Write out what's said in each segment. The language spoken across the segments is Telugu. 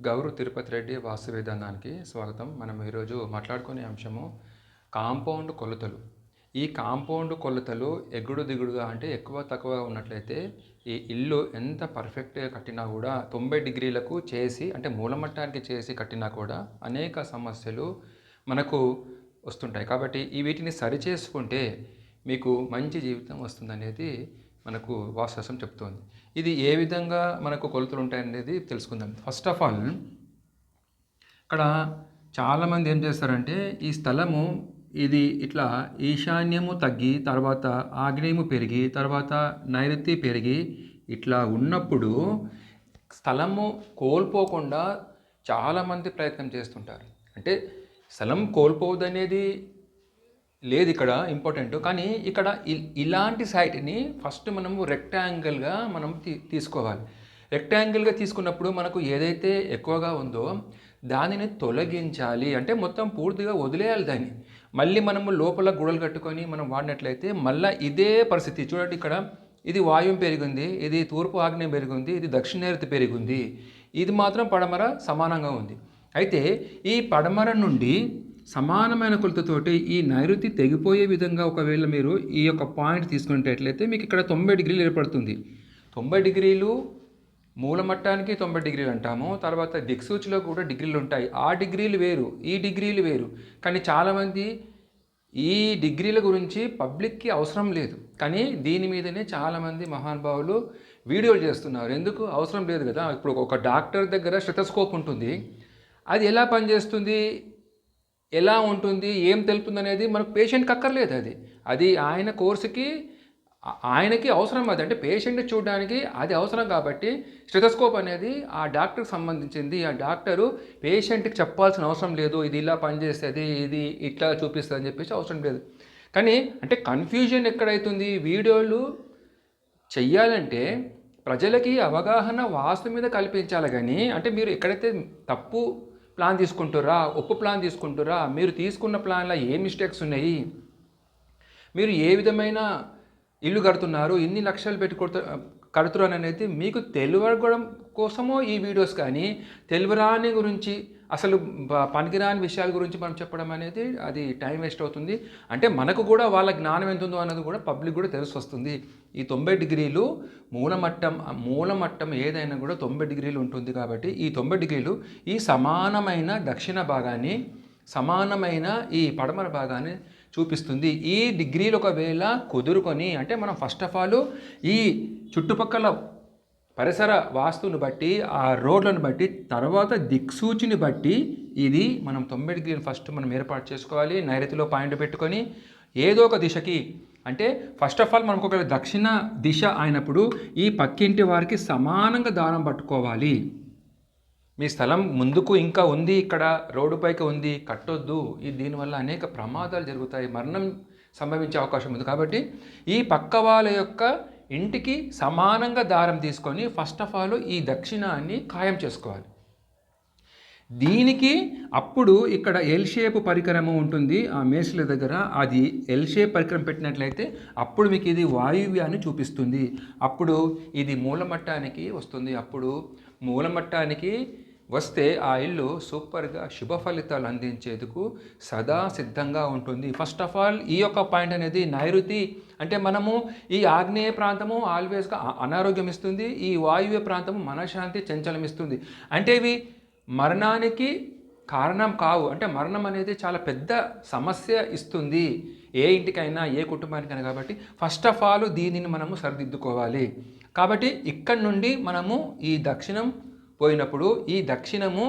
గౌరు తిరుపతి రెడ్డి వాస్తు విధానానికి స్వాగతం. మనం ఈరోజు మాట్లాడుకునే అంశము కాంపౌండ్ కొలతలు. ఈ కాంపౌండ్ కొలతలు ఎగుడు దిగుడుగా అంటే ఎక్కువ తక్కువ ఉన్నట్లయితే ఈ ఇల్లు ఎంత పర్ఫెక్ట్గా కట్టినా కూడా తొంభై డిగ్రీలకు చేసి అంటే మూలమట్టానికి చేసి కట్టినా కూడా అనేక సమస్యలు మనకు వస్తుంటాయి. కాబట్టి ఈ వీటిని సరిచేసుకుంటే మీకు మంచి జీవితం వస్తుందనేది మనకు వాస్తవం చెప్తోంది. ఇది ఏ విధంగా మనకు కొలతలు ఉంటాయనేది తెలుసుకుందాం. ఫస్ట్ ఆఫ్ ఆల్ ఇక్కడ చాలామంది ఏం చేస్తారంటే ఈ స్థలము ఇది ఇట్లా ఈశాన్యము తగ్గి తర్వాత ఆగ్నేయము పెరిగి తర్వాత నైరుతి పెరిగి ఇట్లా ఉన్నప్పుడు స్థలము కోల్పోకుండా చాలామంది ప్రయత్నం చేస్తుంటారు. అంటే స్థలం కోల్పోవద్దనేది లేదు ఇక్కడ ఇంపార్టెంట్ కానీ ఇక్కడ ఇలాంటి సైట్ని ఫస్ట్ మనము రెక్టాంగిల్గా మనం తీ తీసుకోవాలి. రెక్టాంగిల్గా తీసుకున్నప్పుడు మనకు ఏదైతే ఎక్కువగా ఉందో దానిని తొలగించాలి. అంటే మొత్తం పూర్తిగా వదిలేయాలి దాన్ని. మళ్ళీ మనము లోపల గుడలు కట్టుకొని మనం వాడినట్లయితే మళ్ళీ ఇదే పరిస్థితి. చూడండి ఇక్కడ ఇది వాయువు పెరిగింది ఇది తూర్పు ఆగ్నేయం పెరిగింది ఇది దక్షిణ పెరిగింది. ఇది మాత్రం పడమర సమానంగా ఉంది. అయితే ఈ పడమర నుండి సమానమైన కొలతతోటి ఈ నైరుతి తెగిపోయే విధంగా ఒకవేళ మీరు ఈ యొక్క పాయింట్ తీసుకునేటట్లయితే మీకు ఇక్కడ తొంభై డిగ్రీలు ఏర్పడుతుంది. తొంభై డిగ్రీలు మూలమట్టానికి తొంభై డిగ్రీలు అంటాము. తర్వాత దిక్సూచిలో కూడా డిగ్రీలు ఉంటాయి. ఆ డిగ్రీలు వేరు ఈ డిగ్రీలు వేరు. కానీ చాలామంది ఈ డిగ్రీల గురించి పబ్లిక్కి అవసరం లేదు. కానీ దీని మీదనే చాలామంది మహానుభావులు వీడియోలు చేస్తున్నారు. ఎందుకు? అవసరం లేదు కదా. ఇప్పుడు ఒక డాక్టర్ దగ్గర స్టెథోస్కోప్ ఉంటుంది. అది ఎలా పనిచేస్తుంది? ఎలా ఉంటుంది ఏం తెలుపుతుంది అనేది మనకు పేషెంట్కి అక్కర్లేదు అది. అది ఆయన కోర్సుకి ఆయనకి అవసరం అది. అంటే పేషెంట్ చూడడానికి అది అవసరం కాబట్టి స్టెథోస్కోప్ అనేది ఆ డాక్టర్కి సంబంధించింది. ఆ డాక్టరు పేషెంట్కి చెప్పాల్సిన అవసరం లేదు ఇది ఇలా పనిచేస్తుంది ఇది ఇట్లా చూపిస్తుంది అని చెప్పేసి అవసరం లేదు. కానీ అంటే కన్ఫ్యూజన్ ఎక్కడైతుంది? వీడియోలు చెయ్యాలంటే ప్రజలకి అవగాహన వాస్తు మీద కల్పించాలి కానీ అంటే మీరు ఎక్కడైతే తప్పు ప్లాన్ తీసుకుంటురా ఒప్పు ప్లాన్ తీసుకుంటురా మీరు తీసుకున్న ప్లాన్లో ఏ మిస్టేక్స్ ఉన్నాయి? మీరు ఏ విధమైన ఇల్లు కడుతున్నారు? ఇన్ని లక్షలు పెట్టి కొడుతు కడుతురాని అనేది మీకు తెలియడం కోసమో ఈ వీడియోస్ కానీ తెలియరాని గురించి అసలు పనికిరాని విషయాల గురించి మనం చెప్పడం అనేది అది టైం వేస్ట్ అవుతుంది. అంటే మనకు కూడా వాళ్ళ జ్ఞానం ఎంత ఉందో అన్నది కూడా పబ్లిక్ కూడా తెలిసి వస్తుంది ఈ తొంభై డిగ్రీలు మూలమట్టం మూలమట్టం ఏదైనా కూడా తొంభై డిగ్రీలు ఉంటుంది కాబట్టి ఈ తొంభై డిగ్రీలు ఈ సమానమైన దక్షిణ భాగాన్ని సమానమైన ఈ పడమర భాగాన్ని చూపిస్తుంది. ఈ డిగ్రీలు ఒకవేళ కుదురుకొని అంటే మనం ఫస్ట్ ఆఫ్ ఆల్ ఈ చుట్టుపక్కల పరిసర వాస్తువుని బట్టి ఆ రోడ్లను బట్టి తర్వాత దిక్సూచిని బట్టి ఇది మనం తొంభై డిగ్రీలు ఫస్ట్ మనం ఏర్పాటు చేసుకోవాలి. నైరుతిలో పాయింట్ పెట్టుకొని ఏదో ఒక దిశకి అంటే ఫస్ట్ ఆఫ్ ఆల్ మనకు ఒకవేళ దక్షిణ దిశ అయినప్పుడు ఈ పక్కింటి వారికి సమానంగా దారం పట్టుకోవాలి. మీ స్థలం ముందుకు ఇంకా ఉంది ఇక్కడ రోడ్డుపైకి ఉంది కట్టొద్దు. ఈ దీనివల్ల అనేక ప్రమాదాలు జరుగుతాయి. మరణం సంభవించే అవకాశం ఉంది. కాబట్టి ఈ పక్క వాళ్ళ యొక్క ఇంటికి సమానంగా దారం తీసుకొని ఫస్ట్ ఆఫ్ ఆల్ ఈ దక్షిణాన్ని ఖాయం చేసుకోవాలి. దీనికి అప్పుడు ఇక్కడ ఎల్ షేప్ పరికరము ఉంటుంది ఆ మేస్ల దగ్గర. అది ఎల్ షేప్ పరికరం పెట్టినట్లయితే అప్పుడు మీకు ఇది వాయువ్యాన్ని చూపిస్తుంది. అప్పుడు ఇది మూలమట్టానికి వస్తుంది. అప్పుడు మూలమట్టానికి వస్తే ఆ ఇల్లు సూపర్గా శుభ ఫలితాలు అందించేందుకు సదా సిద్ధంగా ఉంటుంది. ఫస్ట్ ఆఫ్ ఆల్ ఈ యొక్క పాయింట్ అనేది నైరుతి. అంటే మనము ఈ ఆగ్నేయ ప్రాంతము ఆల్వేస్గా అనారోగ్యం ఇస్తుంది. ఈ వాయువ్య ప్రాంతము మనశ్శాంతి చంచలం ఇస్తుంది. అంటే ఇవి మరణానికి కారణం కావు. అంటే మరణం అనేది చాలా పెద్ద సమస్య ఇస్తుంది. ఏ ఇంటికైనా ఏ కుటుంబానికైనా కాబట్టి ఫస్ట్ ఆఫ్ ఆల్ దీనిని మనము సరిదిద్దుకోవాలి. కాబట్టి ఇక్కడ నుండి మనము ఈ దక్షిణం పోయినప్పుడు ఈ దక్షిణము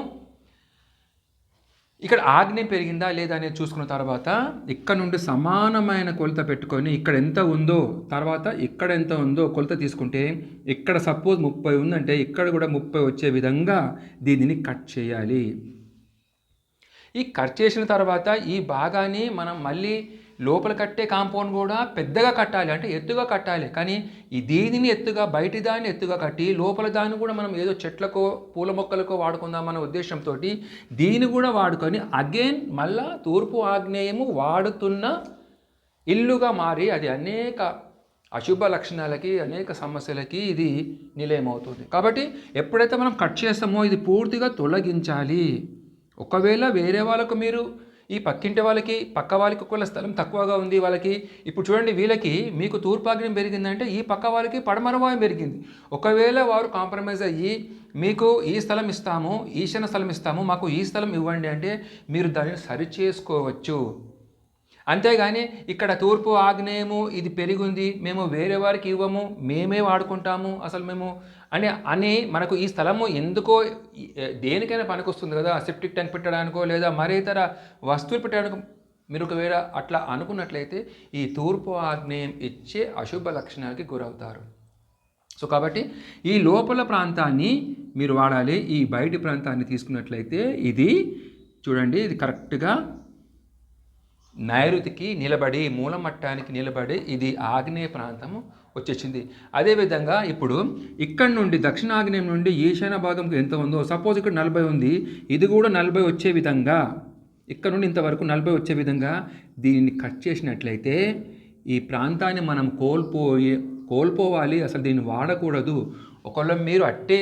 ఇక్కడ ఆగ్నేయం పెరిగిందా లేదా అనేది చూసుకున్న తర్వాత ఇక్కడ నుండి సమానమైన కొలత పెట్టుకొని ఇక్కడ ఎంత ఉందో తర్వాత ఇక్కడ ఎంత ఉందో కొలత తీసుకుంటే ఇక్కడ సపోజ్ ముప్పై ఉందంటే ఇక్కడ కూడా ముప్పై వచ్చే విధంగా దీనిని కట్ చేయాలి. ఈ కట్ చేసిన తర్వాత ఈ భాగాన్ని మనం మళ్ళీ లోపల కట్టే కాంపౌండ్ కూడా పెద్దగా కట్టాలి అంటే ఎత్తుగా కట్టాలి. కానీ ఈ దీనిని ఎత్తుగా బయటి దాన్ని ఎత్తుగా కట్టి లోపల దాన్ని కూడా మనం ఏదో చెట్లకో పూల మొక్కలకో వాడుకుందామన్న ఉద్దేశంతో దీన్ని కూడా వాడుకొని అగైన్ మళ్ళా తూర్పు ఆగ్నేయము వాడుతున్న ఇల్లుగా మారి అది అనేక అశుభ లక్షణాలకి అనేక సమస్యలకి ఇది నిలయం అవుతుంది కాబట్టి ఎప్పుడైతే మనం కట్ చేస్తామో ఇది పూర్తిగా తొలగించాలి. ఒకవేళ వేరే వాళ్ళకు మీరు ఈ పక్కింటి వాళ్ళకి పక్క వాళ్ళకి ఒకవేళ స్థలం తక్కువగా ఉంది వాళ్ళకి. ఇప్పుడు చూడండి వీళ్ళకి మీకు తూర్పాగ్ని పెరిగిందంటే ఈ పక్క వాళ్ళకి పడమరవాయం పెరిగింది. ఒకవేళ వారు కాంప్రమైజ్ అయ్యి మీకు ఈ స్థలం ఇస్తాము ఈశాన్య స్థలం ఇస్తాము మాకు ఈ స్థలం ఇవ్వండి అంటే మీరు దానిని సరి చేసుకోవచ్చు అంతేగాని ఇక్కడ తూర్పు ఆగ్నేయము ఇది పెరిగింది మేము వేరే వారికి ఇవ్వము మేమే వాడుకుంటాము అసలు మేము అని అని మనకు ఈ స్థలము ఎందుకో దేనికైనా పనికొస్తుంది కదా. సెప్టిక్ ట్యాంక్ పెట్టడానికో లేదా మరే ఇతర వస్తువులు పెట్టడానికి. మీరు ఒకవేళ అట్లా అనుకున్నట్లయితే ఈ తూర్పు ఆగ్నేయం ఇచ్చే అశుభ లక్షణాలకి గురవుతారు. సో కాబట్టి ఈ లోపల ప్రాంతాన్ని మీరు వాడాలి. ఈ బయటి ప్రాంతాన్ని తీసుకున్నట్లయితే ఇది చూడండి ఇది కరెక్ట్గా నైరుతికి నిలబడి మూలమట్టానికి నిలబడి ఇది ఆగ్నేయ ప్రాంతము. వచ్చేసింది. అదేవిధంగా ఇప్పుడు ఇక్కడ నుండి దక్షిణాగ్నేయం నుండి ఈశాన్య భాగంకి ఎంత ఉందో సపోజ్ ఇక్కడ నలభై ఉంది ఇది కూడా నలభై వచ్చే విధంగా ఇక్కడ నుండి ఇంతవరకు నలభై వచ్చే విధంగా దీన్ని కట్ చేసినట్లయితే ఈ ప్రాంతాన్ని మనం కోల్పోయి కోల్పోవాలి అసలు దీన్ని వాడకూడదు. ఒకవేళ మీరు అట్టే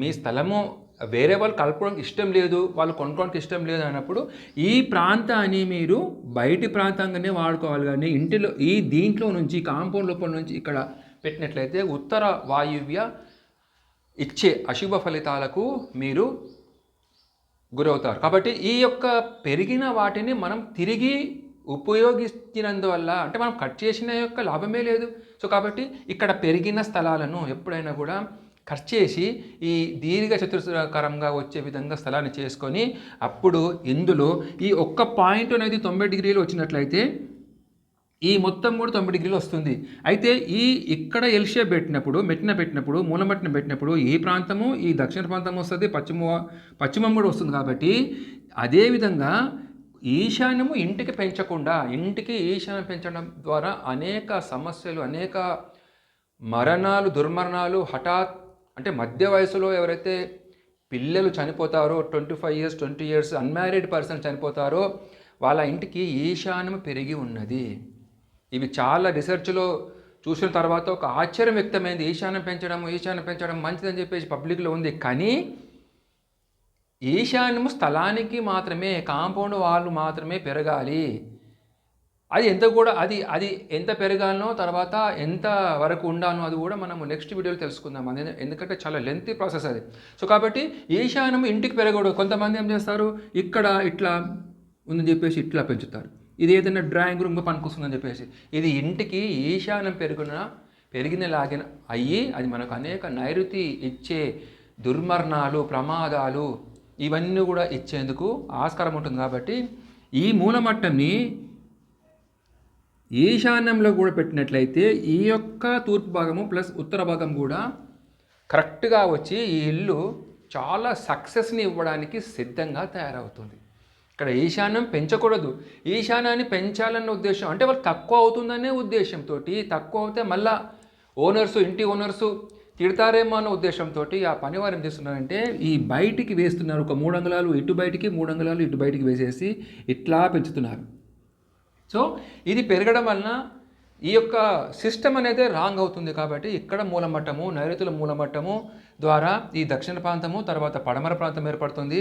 మీ స్థలము వేరే వాళ్ళు కలుపుకోవడానికి ఇష్టం లేదు వాళ్ళు కొనుక్కోవడానికి ఇష్టం లేదు అన్నప్పుడు ఈ ప్రాంతాన్ని మీరు బయటి ప్రాంతంగానే వాడుకోవాలి కానీ ఇంటిలో ఈ దీంట్లో నుంచి కాంపౌండ్ లోపల నుంచి ఇక్కడ పెట్టినట్లయితే ఉత్తర వాయువ్య ఇచ్చే అశుభ ఫలితాలకు మీరు గురవుతారు. కాబట్టి ఈ యొక్క పెరిగిన వాటిని మనం తిరిగి ఉపయోగించినందువల్ల అంటే మనం కట్ చేసిన యొక్క లాభమే లేదు. సో కాబట్టి ఇక్కడ పెరిగిన స్థలాలను ఎప్పుడైనా కూడా కట్ చేసి ఈ దీర్ఘ చతురస్రాకారంగా వచ్చే విధంగా స్థలాన్ని చేసుకొని అప్పుడు ఇందులో ఈ ఒక్క పాయింట్ అనేది తొంభై డిగ్రీలు వచ్చినట్లయితే ఈ మొత్తం కూడా తొంభై డిగ్రీలు వస్తుంది. అయితే ఈ ఇక్కడ ఎల్షే పెట్టినప్పుడు మెట్టిన పెట్టినప్పుడు మూలమెట్టిన పెట్టినప్పుడు ఈ ప్రాంతము ఈ దక్షిణ ప్రాంతం వస్తుంది పశ్చిమ పశ్చిమం కూడా వస్తుంది కాబట్టి అదేవిధంగా ఈశాన్యము ఇంటికి పెంచకుండా ఇంటికి ఈశాన్యం పెంచడం ద్వారా అనేక సమస్యలు అనేక మరణాలు దుర్మరణాలు హఠాత్ అంటే మధ్య వయసులో ఎవరైతే పిల్లలు చనిపోతారో twenty five years twenty years unmarried person చనిపోతారో వాళ్ళ ఇంటికి ఈశాన్యం పెరిగి ఉన్నది. ఇవి చాలా రీసెర్చ్లో చూసిన తర్వాత ఒక ఆశ్చర్యం వ్యక్తమైంది. ఈశాన్యం పెంచడం ఈశాన్యం పెంచడం మంచిదని చెప్పేసి పబ్లిక్లో ఉంది. కానీ ఈశాన్యము స్థలానికి మాత్రమే కాంపౌండ్ వాళ్ళు మాత్రమే పెరగాలి. అది ఎంత కూడా అది అది ఎంత పెరగాలనో తర్వాత ఎంత వరకు ఉండాలనో అది కూడా మనము నెక్స్ట్ వీడియోలో తెలుసుకుందాం. అది ఎందుకంటే చాలా లెంతీ ప్రాసెస్ అది. సో కాబట్టి ఈశాన్యం ఇంటికి పెరగకూడదు కొంతమంది ఏం చేస్తారు? ఇక్కడ ఇట్లా ఉందని చెప్పేసి ఇట్లా పెంచుతారు. ఇది ఏదైనా డ్రాయింగ్ రూమ్గా పనికొస్తుందని చెప్పేసి. ఇది ఇంటికి ఈశాన్యం పెరుగున పెరిగిన లాగిన అయ్యి అది మనకు అనేక నైరుతి ఇచ్చే దుర్మరణాలు ప్రమాదాలు ఇవన్నీ కూడా ఇచ్చేందుకు ఆస్కారం ఉంటుంది. కాబట్టి ఈ మూలమట్టంని ఈశాన్యంలో కూడా పెట్టినట్లయితే ఈ యొక్క తూర్పు భాగము ప్లస్ ఉత్తర భాగం కూడా కరెక్ట్గా వచ్చి ఈ ఇల్లు చాలా సక్సెస్ని ఇవ్వడానికి సిద్ధంగా తయారవుతుంది. ఇక్కడ ఈశాన్యం పెంచకూడదు. ఈశాన్యాన్ని పెంచాలన్న ఉద్దేశం అంటే వాళ్ళు తక్కువ అవుతుందనే ఉద్దేశంతో తక్కువ అవుతే మళ్ళా ఓనర్స్ ఇంటి ఓనర్సు తిడతారేమో అన్న ఉద్దేశంతో ఆ పని వారు ఏం చేస్తున్నారంటే ఈ బయటికి వేస్తున్నారు. ఒక మూడు అంగుళాలు ఇటు బయటికి మూడు అంగుళాలు ఇటు బయటికి వేసేసి ఇట్లా పెంచుతున్నారు. సో ఇది పెరగడం వలన ఈ యొక్క సిస్టమ్ అనేది రాంగ్ అవుతుంది కాబట్టి ఇక్కడ మూలమట్టము నైరుతుల మూలమట్టము ద్వారా ఈ దక్షిణ ప్రాంతము తర్వాత పడమర ప్రాంతం ఏర్పడుతుంది.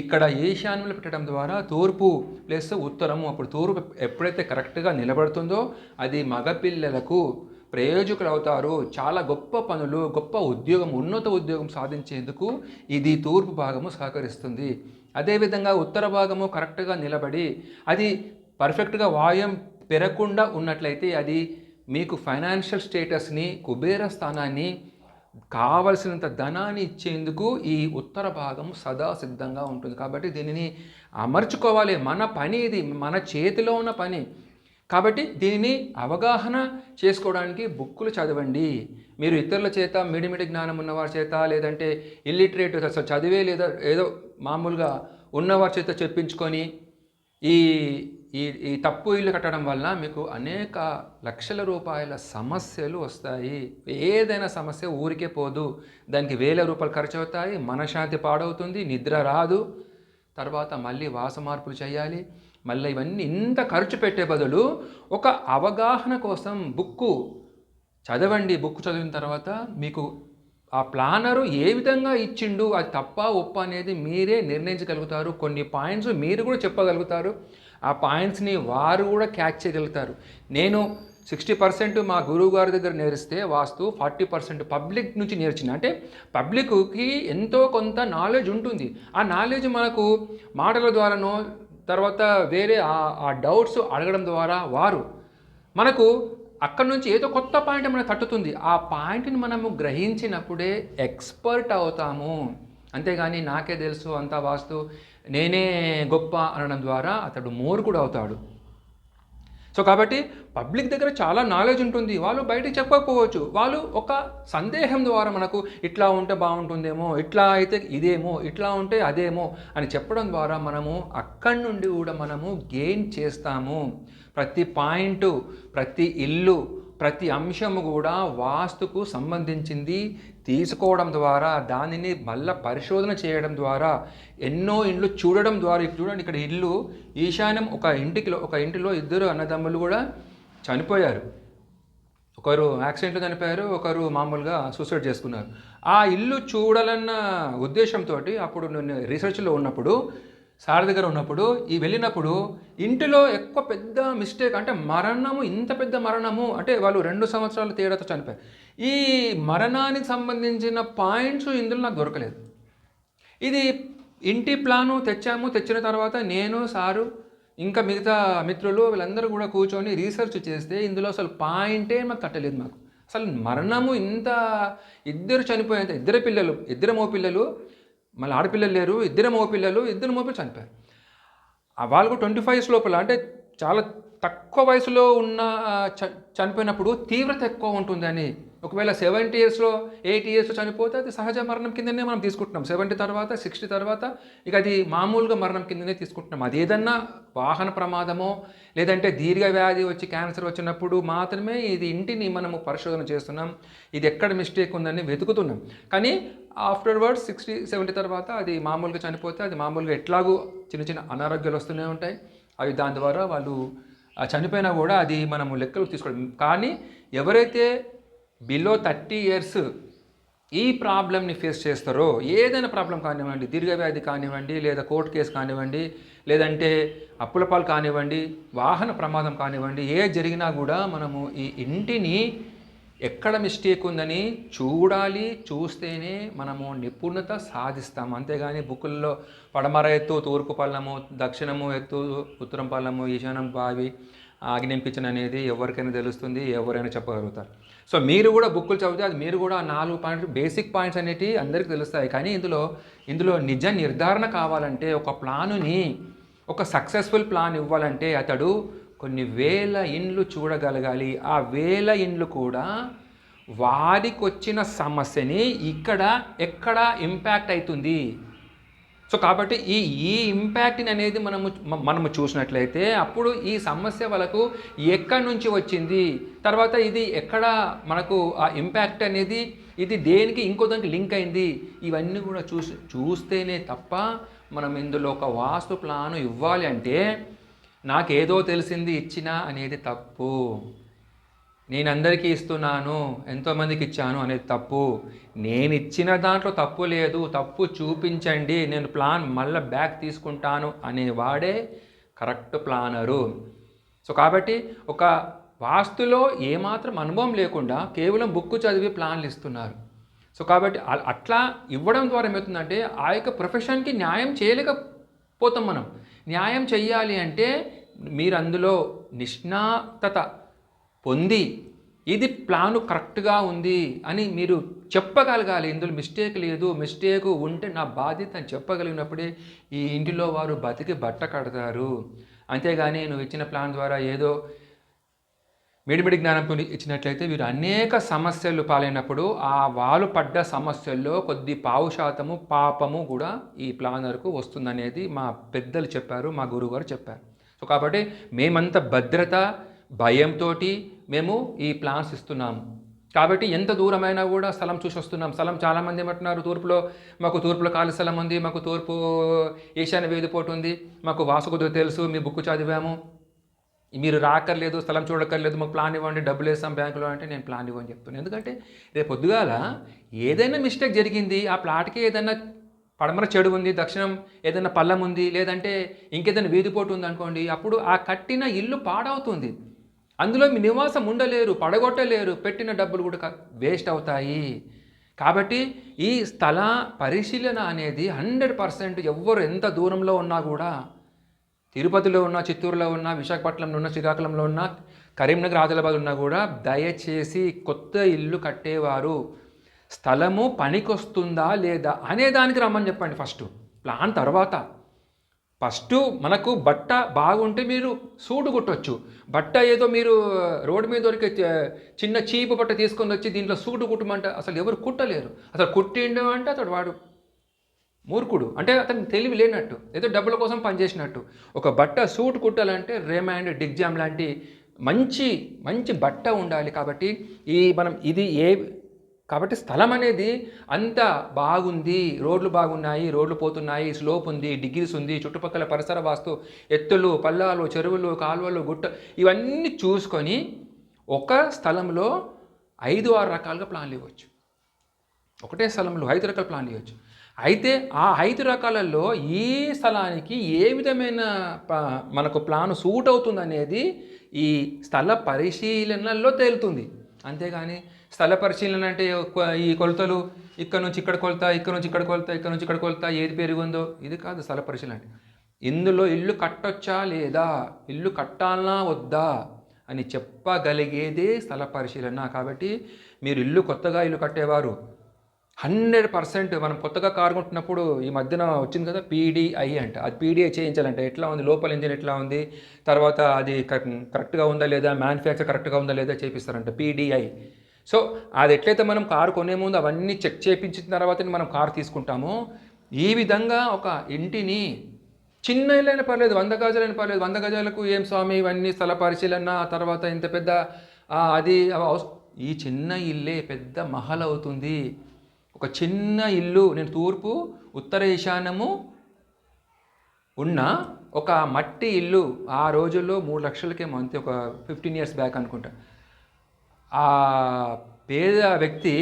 ఇక్కడ ఈశాన్యంలో పెట్టడం ద్వారా తూర్పు ప్లస్ ఉత్తరము అప్పుడు తూర్పు ఎప్పుడైతే కరెక్ట్గా నిలబడుతుందో అది మగపిల్లలకు ప్రయోజకులు అవుతారు చాలా గొప్ప పనులు గొప్ప ఉద్యోగం ఉన్నత ఉద్యోగం సాధించేందుకు ఇది తూర్పు భాగము సహకరిస్తుంది. అదేవిధంగా ఉత్తర భాగము కరెక్ట్గా నిలబడి అది పర్ఫెక్ట్గా వాయం పెరగకుండా ఉన్నట్లయితే అది మీకు ఫైనాన్షియల్ స్టేటస్ని కుబేర స్థానాన్ని కావలసినంత ధనాన్ని ఇచ్చేందుకు ఈ ఉత్తర భాగం సదా సిద్ధంగా ఉంటుంది. కాబట్టి దీనిని అమర్చుకోవాలి. మన పని ఇది. మన చేతిలో ఉన్న పని. కాబట్టి దీనిని అవగాహన చేసుకోవడానికి బుక్కులు చదవండి. మీరు ఇతరుల చేత మిడిమిడి జ్ఞానం ఉన్నవారి చేత లేదంటే ఇల్లిటరేట్ అసలు చదివే లేదా ఏదో మామూలుగా ఉన్నవారి చేత చెప్పించుకొని ఈ ఈ ఈ తప్పు ఇల్లు కట్టడం వల్ల మీకు అనేక లక్షల రూపాయల సమస్యలు వస్తాయి. ఏదైనా సమస్య ఊరికే పోదు. దానికి వేల రూపాయలు ఖర్చు అవుతాయి మనశ్శాంతి పాడవుతుంది నిద్ర రాదు. తర్వాత మళ్ళీ వాస మార్పులు చేయాలి. మళ్ళీ ఇవన్నీ ఇంత ఖర్చు పెట్టే బదులు ఒక అవగాహన కోసం బుక్కు చదవండి. బుక్ చదివిన తర్వాత మీకు ఆ ప్లానరు ఏ విధంగా ఇచ్చిండు అది తప్ప ఒప్ప అనేది మీరే నిర్ణయించగలుగుతారు. కొన్ని పాయింట్స్ మీరు కూడా చెప్పగలుగుతారు. ఆ పాయింట్స్ని వారు కూడా క్యాచ్ చేయగలుగుతారు. నేను సిక్స్టీ పర్సెంట్ మా గురువు గారి దగ్గర నేర్స్తే వాస్తు ఫార్టీ పర్సెంట్ పబ్లిక్ నుంచి నేర్చిన. అంటే పబ్లిక్కి ఎంతో కొంత నాలెడ్జ్ ఉంటుంది. ఆ నాలెడ్జ్ మనకు మాటల ద్వారానో తర్వాత వేరే ఆ- డౌట్స్ అడగడం ద్వారా వారు మనకు అక్కడ నుంచి ఏదో కొత్త పాయింట్ మనకు తట్టుతుంది. ఆ పాయింట్ని మనము గ్రహించినప్పుడే ఎక్స్పర్ట్ అవుతాము. అంతేగాని నాకే తెలుసు అంతా వాస్తు నేనే గొప్ప అనడం ద్వారా అతడు మూర్ఖుడు అవుతాడు సో కాబట్టి పబ్లిక్ దగ్గర చాలా నాలెడ్జ్ ఉంటుంది. వాళ్ళు బయటికి చెప్పకపోవచ్చు. వాళ్ళు ఒక సందేహం ద్వారా మనకు ఇట్లా ఉంటే బాగుంటుందేమో ఇట్లా అయితే ఇదేమో ఇట్లా ఉంటే అదేమో అని చెప్పడం ద్వారా మనము అక్కడి నుండి కూడా మనము గెయిన్ చేస్తాము. ప్రతి పాయింట్ ప్రతి ఇల్లు ప్రతి అంశము కూడా వాస్తుకు సంబంధించింది తీసుకోవడం ద్వారా దానిని మళ్ళా పరిశోధన చేయడం ద్వారా ఎన్నో ఇండ్లు చూడడం ద్వారా. ఇప్పుడు చూడండి ఇక్కడ ఇల్లు ఈశాన్యం ఒక ఇంటికిలో ఒక ఇంటిలో ఇద్దరు అన్నదమ్ములు కూడా చనిపోయారు. ఒకరు యాక్సిడెంట్లో చనిపోయారు ఒకరు మామూలుగా సూసైడ్ చేసుకున్నారు. ఆ ఇల్లు చూడాలన్న ఉద్దేశంతో అప్పుడు నేను రీసెర్చ్లో ఉన్నప్పుడు సార్ దగ్గర ఉన్నప్పుడు ఈ వెళ్ళినప్పుడు ఇంటిలో ఎక్కువ పెద్ద మిస్టేక్ అంటే మరణము ఇంత పెద్ద మరణము అంటే వాళ్ళు రెండు సంవత్సరాల తేడాతో చనిపోయారు. ఈ మరణానికి సంబంధించిన పాయింట్స్ ఇందులో నాకు దొరకలేదు. ఇది ఇంటి ప్లాను తెచ్చాము తెచ్చిన తర్వాత నేను సారు ఇంకా మిగతా మిత్రులు వీళ్ళందరూ కూడా కూర్చొని రీసెర్చ్ చేస్తే ఇందులో అసలు పాయింటే మాకు తట్టలేదు మాకు. అసలు మరణము ఇంత ఇద్దరు చనిపోయేంత ఇద్దరు పిల్లలు ఇద్దరు మో పిల్లలు మళ్ళీ ఆడపిల్లలు లేరు ఇద్దరు మగపిల్లలు ఇద్దరు మో చనిపోయారు. ఆ వాళ్ళకు ట్వంటీ ఫైవ్ లోపల అంటే చాలా తక్కువ వయసులో ఉన్న చ చనిపోయినప్పుడు తీవ్రత ఎక్కువ ఉంటుందని ఒకవేళ సెవెంటీ ఇయర్స్లో ఎయిటీ ఇయర్స్లో చనిపోతే అది సహజ మరణం కిందనే మనం తీసుకుంటున్నాం. సెవెంటీ తర్వాత సిక్స్టీ తర్వాత ఇక అది మామూలుగా మరణం కిందనే తీసుకుంటున్నాం. అది ఏదన్నా వాహన ప్రమాదమో లేదంటే దీర్ఘ వ్యాధి వచ్చి క్యాన్సర్ వచ్చినప్పుడు మాత్రమే ఇది ఇంటిని మనము పరిశోధన చేస్తున్నాం. ఇది ఎక్కడ మిస్టేక్ ఉందని వెతుకుతున్నాం. కానీ ఆఫ్టర్వర్డ్స్ సిక్స్టీ సెవెంటీ తర్వాత అది మామూలుగా చనిపోతే అది మామూలుగా ఎట్లాగూ చిన్న చిన్న అనారోగ్యాలు వస్తూనే ఉంటాయి. అవి దాని ద్వారా వాళ్ళు చనిపోయినా కూడా అది మనము లెక్కలు తీసుకోవడం కానీ ఎవరైతే బిలో థర్టీ ఇయర్స్ ఈ ప్రాబ్లమ్ని ఫేస్ చేస్తారో ఏదైనా ప్రాబ్లం కానివ్వండి దీర్ఘవ్యాధి కానివ్వండి లేదా కోర్టు కేసు కానివ్వండి లేదంటే అప్పుల పాలు కానివ్వండి వాహన ప్రమాదం కానివ్వండి ఏ జరిగినా కూడా మనము ఈ ఇంటిని ఎక్కడ మిస్టేక్ ఉందని చూడాలి చూస్తేనే మనము నిపుణత సాధిస్తాం. అంతేగాని బుక్కుల్లో పడమర ఎత్తు తూర్పు పల్లము దక్షిణము ఎత్తు ఉత్తరం పల్లము ఈశానం బావి ఆగ్నేయం కిచెన్ అనేది ఎవరికైనా తెలుస్తుంది ఎవరైనా చెప్పగలుగుతారు. సో మీరు కూడా బుక్కులు చదివితే అది మీరు కూడా నాలుగు పాయింట్స్ బేసిక్ పాయింట్స్ అనేవి అందరికీ తెలుస్తాయి. కానీ ఇందులో ఇందులో నిజ నిర్ధారణ కావాలంటే ఒక ప్లానుని ఒక సక్సెస్ఫుల్ ప్లాన్ ఇవ్వాలంటే అతడు కొన్ని వేల ఇండ్లు చూడగలగాలి. ఆ వేల ఇండ్లు కూడా వారికి వచ్చిన సమస్యని ఇక్కడ ఎక్కడ ఇంపాక్ట్ అవుతుంది సో కాబట్టి ఈ ఈ ఇంపాక్ట్ని అనేది మనము మనము చూసినట్లయితే అప్పుడు ఈ సమస్య వాళ్ళకు ఎక్కడి నుంచి వచ్చింది? తర్వాత ఇది ఎక్కడ మనకు ఆ ఇంపాక్ట్ అనేది ఇది దేనికి ఇంకో దానికి లింక్ అయింది? ఇవన్నీ కూడా చూసి చూస్తేనే తప్ప మనం ఇందులో ఒక వాస్తు ప్లాను ఇవ్వాలి అంటే నాకేదో తెలిసింది ఇచ్చినా అనేది తప్పు. నేను అందరికీ ఇస్తున్నాను ఎంతోమందికి ఇచ్చాను అనేది తప్పు. నేను ఇచ్చిన దాంట్లో తప్పు లేదు తప్పు చూపించండి నేను ప్లాన్ మళ్ళీ బ్యాక్ తీసుకుంటాను అనేవాడే కరెక్ట్ ప్లానరు. సో కాబట్టి ఒక వాస్తులో ఏమాత్రం అనుభవం లేకుండా కేవలం బుక్ చదివి ప్లాన్లు ఇస్తున్నారు. సో కాబట్టి అట్లా ఇవ్వడం ద్వారా ఏమవుతుందంటే ఆ యొక్క ప్రొఫెషన్కి న్యాయం చేయలేకపోతాం మనం. న్యాయం చెయ్యాలి అంటే మీరు అందులో నిష్ణాతత పొంది ఇది ప్లాను కరెక్ట్గా ఉంది అని మీరు చెప్పగలగాలి. ఇందులో మిస్టేక్ లేదు. మిస్టేక్ ఉంటే నా బాధ్యత అని చెప్పగలిగినప్పుడే ఈ ఇంటిలో వారు బతికి బట్ట కడతారు. అంతేగాని నువ్వు ఇచ్చిన ప్లాన్ ద్వారా ఏదో మిడిమిడి జ్ఞానంతో ఇచ్చినట్లయితే వీరు అనేక సమస్యలు పాలైనప్పుడు ఆ వాళ్ళు పడ్డ సమస్యల్లో కొద్ది పావు శాతము పాపము కూడా ఈ ప్లానర్కు వస్తుందనేది మా పెద్దలు చెప్పారు మా గురువుగారు చెప్పారు. సో కాబట్టి మేమంత భద్రత భయంతో మేము ఈ ప్లాన్స్ ఇస్తున్నాము కాబట్టి ఎంత దూరమైనా కూడా స్థలం చూసి వస్తున్నాం స్థలం చాలామంది ఏమంటున్నారు తూర్పులో మాకు తూర్పులో ఖాళీ స్థలం ఉంది మాకు తూర్పు ఈశాన్య వేదిపోటు ఉంది మాకు వాసుకుదు తెలుసు మీ బుక్ చదివాము. మీరు రాకర్లేదు స్థలం చూడక్కర్లేదు మాకు ప్లాన్ ఇవ్వండి డబ్బులు వేస్తాం బ్యాంకులో అంటే నేను ప్లాన్ ఇవ్వని చెప్తున్నాను ఎందుకంటే రేపు పొద్దుగాల ఏదైనా మిస్టేక్ జరిగింది ఆ ప్లాట్కి ఏదైనా పడమర చెడు ఉంది దక్షిణం ఏదైనా పల్లం ఉంది లేదంటే ఇంకేదైనా వీధిపోటు ఉంది అనుకోండి అప్పుడు ఆ కట్టిన ఇల్లు పాడవుతుంది. అందులో మీ నివాసం ఉండలేరు పడగొట్టలేరు పెట్టిన డబ్బులు కూడా వేస్ట్ అవుతాయి. కాబట్టి ఈ స్థల పరిశీలన అనేది హండ్రెడ్ పర్సెంట్ ఎవ్వరు ఎంత దూరంలో ఉన్నా కూడా తిరుపతిలో ఉన్న చిత్తూరులో ఉన్న విశాఖపట్నంలో ఉన్న శ్రీకాకుళంలో ఉన్న కరీంనగర్ ఆదిలాబాద్ ఉన్నా కూడా దయచేసి కొత్త ఇల్లు కట్టేవారు. స్థలము పనికొస్తుందా లేదా అనే దానికి రమ్మని చెప్పండి ఫస్ట్. ప్లాన్ తర్వాత. ఫస్ట్ మనకు బట్ట బాగుంటే మీరు సూటు కుట్టొచ్చు. బట్ట ఏదో మీరు రోడ్డు మీద దొరికే చిన్న చీపు బట్ట తీసుకొని వచ్చి దీంట్లో సూటు కుట్టమంటే అసలు ఎవరు కుట్టలేరు. అసలు కుట్టిండు అంటే అతడు వాడు మూర్ఖుడు. అంటే అతనికి తెలివి లేనట్టు. ఏదో డబ్బుల కోసం పనిచేసినట్టు ఒక బట్ట సూట్ కుట్టాలంటే రేమాండ్ డిగ్జామ్ లాంటి మంచి మంచి బట్ట ఉండాలి కాబట్టి ఈ మనం ఇది ఏ కాబట్టి స్థలం అనేది అంత బాగుంది రోడ్లు బాగున్నాయి రోడ్లు పోతున్నాయి స్లోప్ ఉంది డిగ్రీస్ ఉంది చుట్టుపక్కల పరిసర వాస్తు ఎత్తులు పల్లాలు చెరువులు కాలువలు గుట్ట ఇవన్నీ చూసుకొని ఒక స్థలంలో ఐదు ఆరు రకాలుగా ప్లాన్లు ఇవ్వచ్చు ఒకటే స్థలంలో ఐదు రకాల ప్లాన్ ఇవ్వచ్చు అయితే ఆ ఐదు రకాలలో ఈ స్థలానికి ఏ విధమైన ప- మనకు ప్లాన్ సూట్ అవుతుంది అనేది ఈ స్థల పరిశీలనలో తేలుతుంది. అంతేగాని స్థల పరిశీలన అంటే ఈ కొలతలు ఇక్కడ నుంచి ఇక్కడ కొలత ఇక్కడ నుంచి ఇక్కడ కొలత ఇక్కడ నుంచి ఇక్కడ కొలత ఏది పెరిగిందో ఇది కాదు స్థల పరిశీలన అంటే. ఇందులో ఇల్లు కట్టొచ్చా లేదా? ఇల్లు కట్టాలనా వద్దా అని చెప్పగలిగేదే స్థల పరిశీలన. కాబట్టి మీరు ఇల్లు కొత్తగా ఇల్లు కట్టేవారు. హండ్రెడ్ పర్సెంట్ మనం కొత్తగా కారు కొంటున్నప్పుడు ఈ మధ్యన వచ్చింది కదా పీడీఐ అంట. అది పీడీఐ చేయించాలంటే. ఎట్లా ఉంది? లోపల ఇంజిన్ ఎట్లా ఉంది? తర్వాత అది కరెక్ట్గా ఉందా లేదా? మ్యానుఫ్యాక్చర్ కరెక్ట్గా ఉందా లేదా చేపిస్తారంట పీడీఐ. సో అది ఎట్లయితే మనం కారు కొనే ముందు అవన్నీ చెక్ చేయించిన తర్వాతనే మనం కారు తీసుకుంటామో ఈ విధంగా ఒక ఇంటిని చిన్న ఇల్లైనా పర్లేదు వంద గజాలైనా పర్లేదు వంద గజాలకు ఏం స్వామి ఇవన్నీ స్థల పరిశీలన ఆ తర్వాత ఇంత పెద్ద అది ఈ చిన్న ఇల్లే పెద్ద మహల్ అవుతుంది. ఒక చిన్న ఇల్లు నేను తూర్పు ఉత్తర ఈశాన్యము ఉన్న ఒక మట్టి ఇల్లు ఆ రోజుల్లో మూడు లక్షలకేమో అంతే ఒక ఫిఫ్టీన్ ఇయర్స్ బ్యాక్ అనుకుంటా. ఆ పేద వ్యక్తి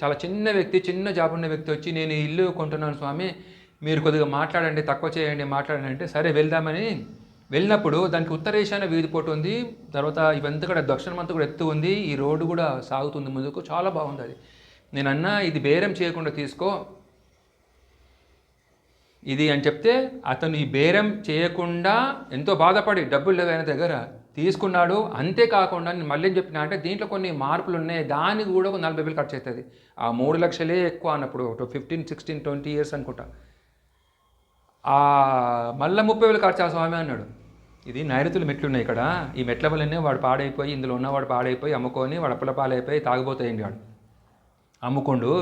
చాలా చిన్న వ్యక్తి చిన్న జాబ్ ఉన్న వ్యక్తి వచ్చి నేను ఇల్లు కొంటున్నాను స్వామి మీరు కొద్దిగా మాట్లాడండి తక్కువ చేయండి మాట్లాడండి అంటే సరే వెళ్దామని వెళ్ళినప్పుడు దానికి ఉత్తరేశాన వీధి పోటు ఉంది. తర్వాత ఇవంతా కూడా దక్షిణమంతా కూడా ఎత్తు ఉంది. ఈ రోడ్డు కూడా సాగుతుంది ముందుకు. చాలా బాగుంది అది. నేను అన్నా ఇది బేరం చేయకుండా తీసుకో. ఇది అని చెప్తే అతను ఈ బేరం చేయకుండా ఎంతో బాధపడి డబ్బులు లేవైన దగ్గర తీసుకున్నాడు. అంతేకాకుండా నేను మళ్ళీ చెప్పిన అంటే దీంట్లో కొన్ని మార్పులు ఉన్నాయి. దానికి కూడా ఒక నలభై వేలు ఖర్చు అవుతుంది ఆ మూడు లక్షలే ఎక్కువ అన్నప్పుడు ఫిఫ్టీన్ సిక్స్టీన్ ట్వంటీ ఇయర్స్ అనుకుంటా. ఆ మళ్ళీ ముప్పై వేలు ఖర్చు ఆ స్వామి అన్నాడు. ఇది నైరుతులు మెట్లు ఉన్నాయి ఇక్కడ. ఈ మెట్ల వల్లనే వాడు పాడైపోయి ఇందులో ఉన్నవాడు పాడైపోయి అమ్ముకొని వాడు అప్పుల పాలైపోయి తాగిపోతాయండి వాడు. అమ్ముకోండు.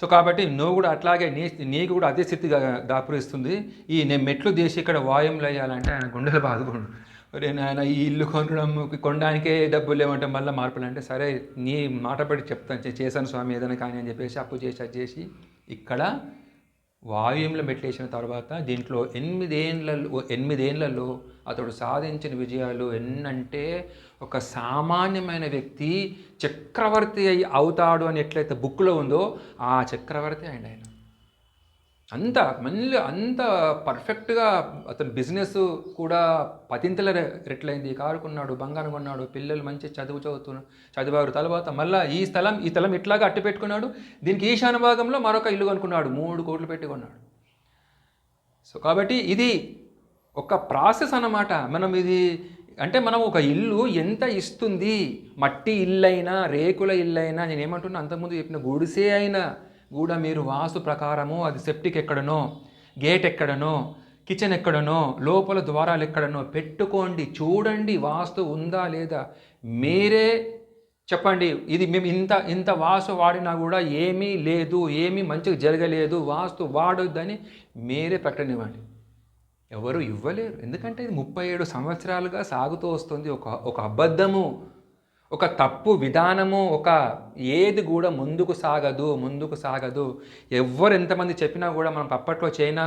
సో కాబట్టి నువ్వు కూడా అట్లాగే నీ నీకు కూడా అదే స్థితి దాపురిస్తుంది ఈ నేను మెట్లు తీసి ఇక్కడ వాయుంలో వేయాలంటే ఆయన గుండెలు బాదుకోండు. అరే నాయన ఈ ఇల్లు కొనడం కొనడానికే డబ్బులు లేవంటే మళ్ళీ మార్పులు అంటే సరే నీ మాట పడి చెప్తాను. చేశాను స్వామి ఏదైనా కానీ అని చెప్పేసి అప్పు చేసి అది చేసి ఇక్కడ వాయుంలో మెట్లేసిన తర్వాత దీంట్లో ఎనిమిదేండ్లలో ఎనిమిదేండ్లలో అతడు సాధించిన విజయాలు ఎన్నంటే ఒక సామాన్యమైన వ్యక్తి చక్రవర్తి అయి అవుతాడు అని ఎట్లయితే బుక్లో ఉందో ఆ చక్రవర్తి అండ్ ఆయన. అంత మళ్ళీ అంత పర్ఫెక్ట్గా అతను బిజినెస్ కూడా పతింతల రెట్లయింది. కారు కొన్నాడు బంగారం కొన్నాడు పిల్లలు మంచి చదువు చదువుతున్నారు చదివారు. తర్వాత మళ్ళీ ఈ స్థలం ఈ స్థలం ఇట్లాగా అట్టు పెట్టుకున్నాడు? దీనికి ఈశాన భాగంలో మరొక ఇల్లు కొనుక్కున్నాడు మూడు కోట్లు పెట్టి కొన్నాడు. సో కాబట్టి ఇది ఒక ప్రాసెస్ అన్నమాట. మనం ఇది అంటే మనం ఒక ఇల్లు ఎంత ఇస్తుంది? మట్టి ఇల్లైనా రేకుల ఇల్లైనా నేను ఏమంటున్నా అంతకుముందు చెప్పిన గుడిసే అయినా కూడా మీరు వాస్తు ప్రకారము అది సెప్టిక్ ఎక్కడనో గేట్ ఎక్కడనో కిచెన్ ఎక్కడనో లోపల ద్వారాలు ఎక్కడనో పెట్టుకోండి. చూడండి వాస్తు ఉందా లేదా. మీరే చెప్పండి. ఇది మేము ఇంత ఇంత వాసు వాడినా కూడా ఏమీ లేదు ఏమీ మంచిగా జరగలేదు వాస్తు వాడొద్దని మీరే ప్రకటన ఇవ్వండి ఎవరు ఇవ్వలేరు. ఎందుకంటే ఇది ముప్పై ఏడు సంవత్సరాలుగా సాగుతూ వస్తుంది. ఒక ఒక అబద్ధము. ఒక తప్పు విధానము ఒక ఏది కూడా ముందుకు సాగదు ముందుకు సాగదు. ఎవ్వరు ఎంతమంది చెప్పినా కూడా మనం అప్పట్లో చైనా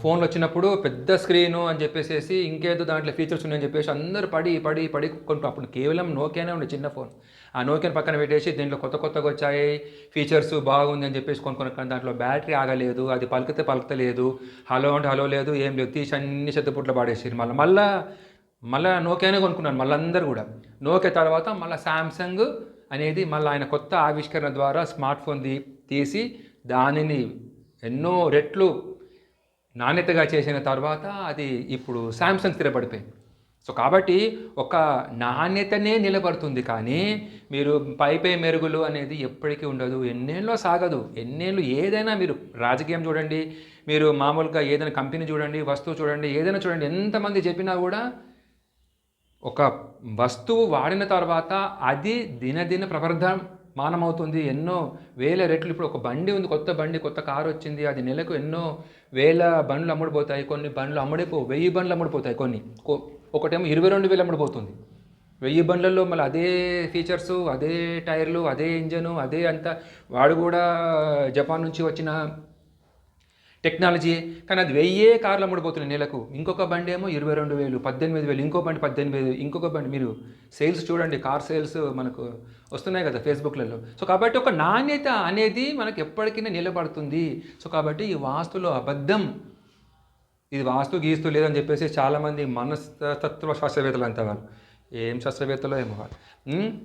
ఫోన్లు వచ్చినప్పుడు పెద్ద స్క్రీను అని చెప్పేసి ఇంకేదో దాంట్లో ఫీచర్స్ ఉన్నాయని చెప్పేసి అందరూ పడి పడి పడి కొంటూ అప్పుడు కేవలం నోకియానే ఉండే చిన్న ఫోన్. ఆ నోకియాని పక్కన పెట్టేసి దీంట్లో కొత్త కొత్తగా వచ్చాయి ఫీచర్స్ బాగుంది అని చెప్పేసి కొనుక్కున్న కానీ దాంట్లో బ్యాటరీ ఆగలేదు అది పలికితే పలకతలేదు హలో అంటే హలో లేదు ఏం లేదు తీసి అన్ని చెత్తపుట్లు పాడేసి మళ్ళీ మళ్ళీ మళ్ళీ నోకియానే కొనుక్కున్నారు మళ్ళీ అందరు కూడా. నోకియా తర్వాత మళ్ళీ శాంసంగ్ అనేది మళ్ళీ ఆయన కొత్త ఆవిష్కరణ ద్వారా స్మార్ట్ ఫోన్ తీ తీసి దానిని ఎన్నో రెట్లు నాణ్యతగా చేసిన తర్వాత అది ఇప్పుడు శాంసంగ్ స్థిరపడిపోయింది. సో కాబట్టి ఒక నాణ్యతనే నిలబడుతుంది కానీ మీరు పైపే మెరుగులు అనేది ఎప్పటికీ ఉండదు ఎన్నేళ్ళలో సాగదు. ఎన్నేళ్ళు ఏదైనా మీరు రాజకీయం చూడండి మీరు మామూలుగా ఏదైనా కంపెనీ చూడండి వస్తువు చూడండి ఏదైనా చూడండి ఎంతమంది చెప్పినా కూడా ఒక వస్తువు వాడిన తర్వాత అది దినదిన ప్రవర్ధమానమవుతుంది. ఎన్నో వేల రెట్లు ఇప్పుడు ఒక బండి ఉంది కొత్త బండి కొత్త కారు వచ్చింది. అది నెలకు ఎన్నో వేల బండ్లు అమ్ముడుపోతాయి. కొన్ని బండ్లు అమ్ముడిపో వెయ్యి బండ్లు అమ్ముడిపోతాయి కొన్ని. ఒకటేమో ఇరవై రెండు వేలు అమ్ముడిపోతుంది. వెయ్యి బండ్లలో మళ్ళీ అదే ఫీచర్స్ అదే టైర్లు అదే ఇంజను అదే అంతా. వాడు కూడా జపాన్ నుంచి వచ్చిన టెక్నాలజీ. కానీ అది వెయ్యే కార్లు అమ్ముడిపోతున్నాయి నెలకు. ఇంకొక బండి ఏమో ఇరవై రెండు వేలు పద్దెనిమిది వేలు ఇంకో బండి పద్దెనిమిది వేలు ఇంకొక బండి మీరు సేల్స్ చూడండి కార్ సేల్స్ మనకు వస్తున్నాయి కదా ఫేస్బుక్లలో. సో కాబట్టి ఒక నాణ్యత అనేది మనకు ఎప్పటికైనా నిలబడుతుంది. సో కాబట్టి ఈ వాస్తులో అబద్ధం ఇది వాస్తు గీస్తూ లేదని చెప్పేసి చాలామంది మనస్తత్వ శాస్త్రవేత్తలు అంతా ఏం శాస్త్రవేత్తలో ఏమో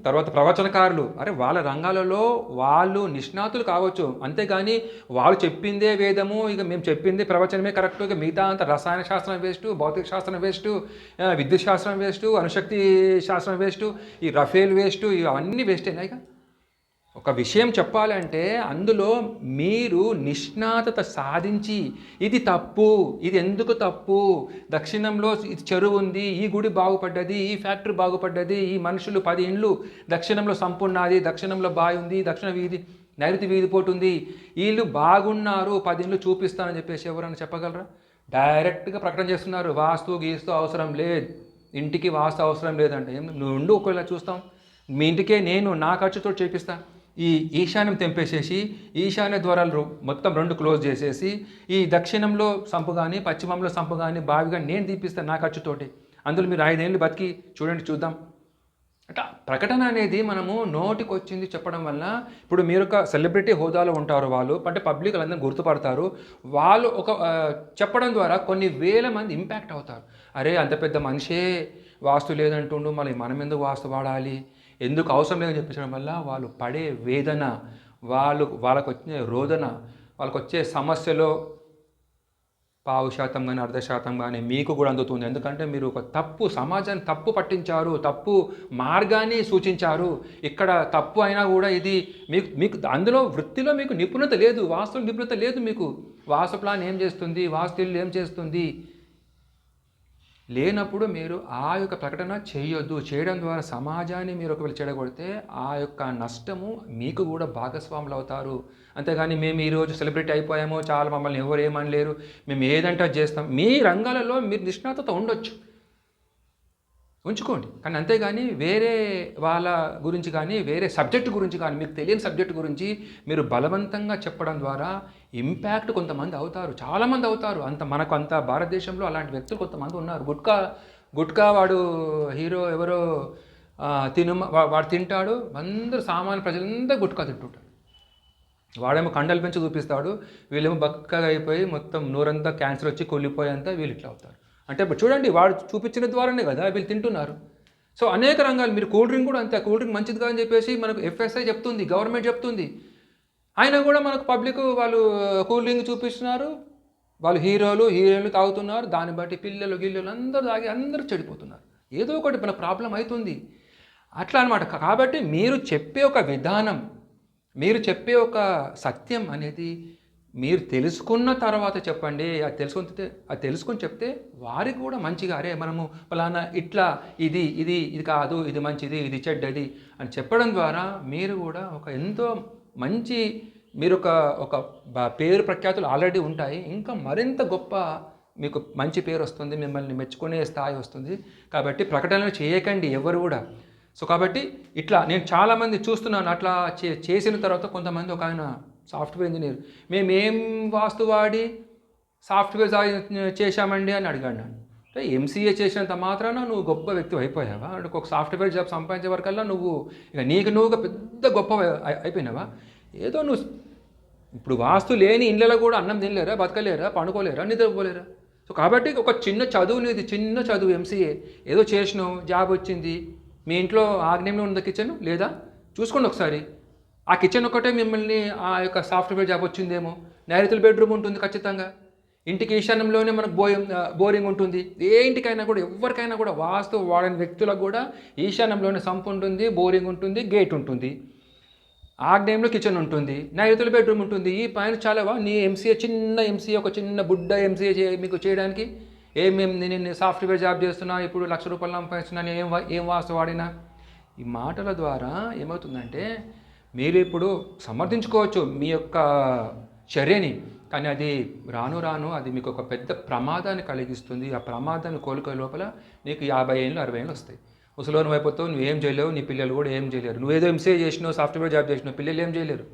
తర్వాత ప్రవచనకారులు. అరే వాళ్ళ రంగాలలో వాళ్ళు నిష్ణాతులు కావచ్చు. అంతేగాని వాళ్ళు చెప్పిందే వేదము ఇక మేము చెప్పింది ప్రవచనమే కరెక్ట్. ఇక మిగతా అంత రసాయన శాస్త్రం వేస్ట్ భౌతిక శాస్త్రం వేస్ట్ విద్యుత్ శాస్త్రం వేస్ట్ అణుశక్తి శాస్త్రం వేస్ట్ ఈ రఫేల్ వేస్ట్ ఇవన్నీ వేస్టేనా ఇక? ఒక విషయం చెప్పాలంటే అందులో మీరు నిష్ణాతత సాధించి ఇది తప్పు ఇది ఎందుకు తప్పు దక్షిణంలో ఇది చెరువు ఉంది ఈ గుడి బాగుపడ్డది ఈ ఫ్యాక్టరీ బాగుపడ్డది ఈ మనుషులు పది ఇండ్లు దక్షిణంలో సంపున్నది దక్షిణంలో బావి ఉంది దక్షిణ వీధి నైరుతి వీధి పోటుంది వీళ్ళు బాగున్నారు పది ఇండ్లు చూపిస్తానని చెప్పేసి ఎవరైనా చెప్పగలరా? డైరెక్ట్గా ప్రకటన చేస్తున్నారు వాస్తు గీస్తూ అవసరం లేదు. ఇంటికి వాస్తు అవసరం లేదంటే ఏం నువ్వు ఉండు ఒకవేళ చూస్తాం. మీ ఇంటికే నేను నా ఖర్చుతో చేపిస్తాను ఈ ఈశాన్యం తెంపేసేసి ఈశాన్య ద్వారాలు మొత్తం రెండు క్లోజ్ చేసేసి ఈ దక్షిణంలో సంపు కానీ పశ్చిమంలో సంపు కానీ బావిగా నేను తీపిస్తాను నా ఖర్చుతోటి. అందులో మీరు ఐదేళ్ళు బతికి చూడండి చూద్దాం. అట్లా ప్రకటన అనేది మనము నోటికి వచ్చింది చెప్పడం వల్ల ఇప్పుడు మీరు ఒక సెలబ్రిటీ హోదాలో ఉంటారు వాళ్ళు అంటే పబ్లిక్ అందరూ గుర్తుపడతారు. వాళ్ళు ఒక చెప్పడం ద్వారా కొన్ని వేల మంది ఇంపాక్ట్ అవుతారు. అరే అంత పెద్ద మనిషే వాస్తు లేదంటుండు మళ్ళీ మనం ఎందుకు వాస్తు వాడాలి? ఎందుకు అవసరం లేదని చెప్పించడం వల్ల వాళ్ళు పడే వేదన వాళ్ళు వాళ్ళకు వచ్చే రోదన వాళ్ళకు వచ్చే సమస్యలో పావు శాతం కానీ అర్ధ శాతం కానీ మీకు కూడా అందుతుంది. ఎందుకంటే మీరు ఒక తప్పు సమాజాన్ని తప్పు పట్టించారు తప్పు మార్గాన్ని సూచించారు. ఇక్కడ తప్పు అయినా కూడా ఇది మీకు మీకు అందులో వృత్తిలో మీకు నిపుణత లేదు వాస్తు నిపుణత లేదు మీకు. వాస్తు ప్లాన్ ఏం చేస్తుంది? వాస్తు ఇల్లు ఏం చేస్తుంది? లేనప్పుడు మీరు ఆ యొక్క ప్రకటన చేయొద్దు. చేయడం ద్వారా సమాజాన్ని మీరు ఒకవేళ చెడగొడితే ఆ యొక్క నష్టము మీకు కూడా భాగస్వాములు అవుతారు. అంతేగాని మేము ఈరోజు సెలబ్రిటీ అయిపోయాము. చాలా మమ్మల్ని ఎవరు ఏమనలేరు. మేము ఏదంటే చేస్తాం. మీ రంగాలలో మీరు నిష్ణాతత ఉండొచ్చు. ఉంచుకోండి. కానీ అంతేగాని వేరే వాళ్ళ గురించి కానీ వేరే సబ్జెక్ట్ గురించి కానీ మీకు తెలియని సబ్జెక్ట్ గురించి మీరు బలవంతంగా చెప్పడం ద్వారా ఇంపాక్ట్ కొంతమంది అవుతారు. చాలామంది అవుతారు. అంత మనకు అంత భారతదేశంలో అలాంటి వ్యక్తులు కొంతమంది ఉన్నారు. గుట్కా గుట్కా వాడు హీరో ఎవరో తిను వాడు తింటాడు. అందరూ సామాన్య ప్రజలందరూ గుట్కా తింటుంటారు. వాడేమో కండలు పెంచి చూపిస్తాడు. వీళ్ళేమో బక్కగా అయిపోయి మొత్తం నూరంతా క్యాన్సర్ వచ్చి కొల్లిపోయేంత వీళ్ళు ఇట్లా అవుతారు. అంటే ఇప్పుడు చూడండి వాడు చూపించిన ద్వారానే కదా వీళ్ళు తింటున్నారు. సో అనేక రంగాలు మీరు కూల్ డ్రింక్ కూడా అంతే కూల్ డ్రింక్ మంచిది కాదని చెప్పేసి మనకు ఎఫ్ఎస్ఐ చెప్తుంది గవర్నమెంట్ చెప్తుంది. అయినా కూడా మనకు పబ్లిక్ వాళ్ళు కూల్ డ్రింక్ చూపిస్తున్నారు. వాళ్ళు హీరోలు హీరోయిన్లు తాగుతున్నారు. దాన్ని బట్టి పిల్లలు గిల్లలు అందరూ తాగి అందరూ చెడిపోతున్నారు. ఏదో ఒకటి మన ప్రాబ్లం అవుతుంది. అట్లా అనమాట కాబట్టి మీరు చెప్పే ఒక విధానం మీరు చెప్పే ఒక సత్యం అనేది మీరు తెలుసుకున్న తర్వాత చెప్పండి. అది తెలుసుకుంటే అది తెలుసుకొని చెప్తే వారికి కూడా మంచిగా అరే మనము ఫలానా ఇట్లా ఇది ఇది ఇది కాదు ఇది మంచిది ఇది చెడ్డది అని చెప్పడం ద్వారా మీరు కూడా ఒక ఎంతో మంచి మీరు ఒక ఒక పేరు ప్రఖ్యాతులు ఆల్రెడీ ఉంటాయి. ఇంకా మరింత గొప్ప మీకు మంచి పేరు వస్తుంది మిమ్మల్ని మెచ్చుకునే స్థాయి వస్తుంది. కాబట్టి ప్రకటనలు చేయకండి ఎవరు కూడా. సో కాబట్టి ఇట్లా నేను చాలామంది చూస్తున్నాను అట్లా చే చేసిన తర్వాత కొంతమంది ఒక ఆయన సాఫ్ట్వేర్ ఇంజనీర్. మేము ఏం వాస్తు వాడి సాఫ్ట్వేర్ చేశామండి అని అడిగాడు నన్ను. అంటే ఎంసీఏ చేసినంత మాత్రాన నువ్వు గొప్ప వ్యక్తి అయిపోయావా? అంటే ఒక సాఫ్ట్వేర్ జాబ్ సంపాదించే వరకల్లా నువ్వు ఇక నీకు నువ్వు పెద్ద గొప్ప అయిపోయినావా? ఏదో నువ్వు ఇప్పుడు వాస్తు లేని ఇండ్లలో కూడా అన్నం తినలేరా? బతకలేరా? పండుకోలేరా? నిద్రపోలేరా? సో కాబట్టి ఒక చిన్న చదువు నీది చిన్న చదువు ఎంసీఏ ఏదో చేసినావు జాబ్ వచ్చింది. మీ ఇంట్లో ఆగ్నేయంలో ఉన్న కిచెన్ లేదా? చూసుకోండి ఒకసారి. ఆ కిచెన్ ఒకటే మిమ్మల్ని ఆ యొక్క సాఫ్ట్వేర్ జాబ్ వచ్చిందేమో. నైరుతుల బెడ్రూమ్ ఉంటుంది ఖచ్చితంగా. ఇంటికి ఈశాన్యంలోనే మనకు బో బోరింగ్ ఉంటుంది. ఏ ఇంటికైనా కూడా ఎవరికైనా కూడా వాస్తు వాడని వ్యక్తులకు కూడా ఈశాన్యంలోనే సంపు ఉంటుంది బోరింగ్ ఉంటుంది గేట్ ఉంటుంది. ఆగ్నేయంలో కిచెన్ ఉంటుంది నైరుతుల బెడ్రూమ్ ఉంటుంది. ఈ పైన చాలావా నీ ఎంసీఏ చిన్న ఎంసీఏ ఒక చిన్న బుడ్డ ఎంసీఏ చే మీకు చేయడానికి ఏమేమి నేను సాఫ్ట్వేర్ జాబ్ చేస్తున్నా ఇప్పుడు లక్ష రూపాయలు సంపాదిస్తున్నాను ఏం వా- ఏం వాస్తు వాడినా? ఈ మాటల ద్వారా ఏమవుతుందంటే మీరు ఇప్పుడు సమర్థించుకోవచ్చు మీ యొక్క చర్యని కానీ అది రాను రాను అది మీకు ఒక పెద్ద ప్రమాదాన్ని కలిగిస్తుంది. ఆ ప్రమాదాన్ని కోలుకోే లోపల నీకు యాభై ఏళ్ళు అరవై ఏళ్ళు వస్తాయి. ముసలోని అయిపోతావు ఏం చేయలేవు నీ పిల్లలు కూడా ఏం చేయలేరు. నువ్వేదో ఎంసీఏ చేసినావు సాఫ్ట్వేర్ జాబ్ చేసినావు పిల్లలు ఏం చేయలేరు.